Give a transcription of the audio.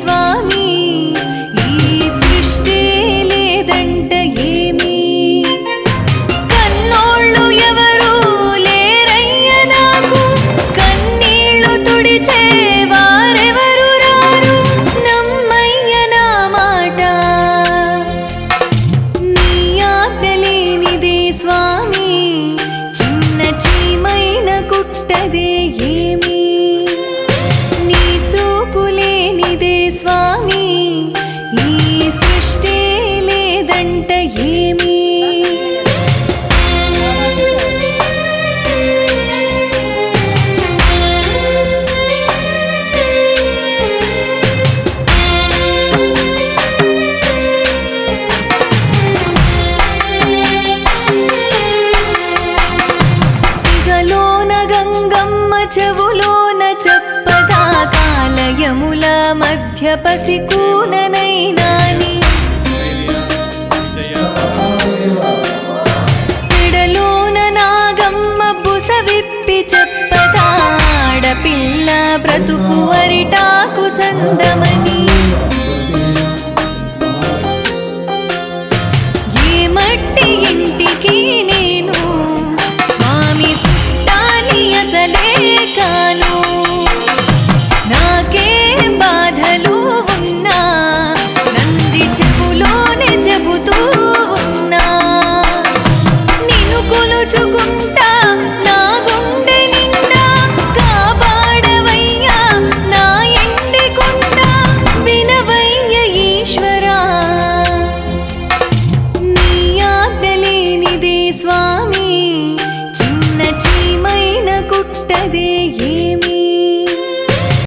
സ്വാമി స్వామి ఈ సృష్టి లేదంట ఏమీ? చెవులోన చెప్ప కాలయముల మధ్య పసికూననైనాని. పిడలోన నాగమ్మ బుస విప్పి చెప్పదాడపిల్ల బ్రతుకు అరిటాకు చందమై నిన్ను కొలుచుకుంటా నా గుండె నిండా కాపాడవయ్యా. నా ఎండికుంట వినవయ్య ఈశ్వరా. నీ ఆజ్ఞ స్వామి చిన్న చీమైన కుట్టదే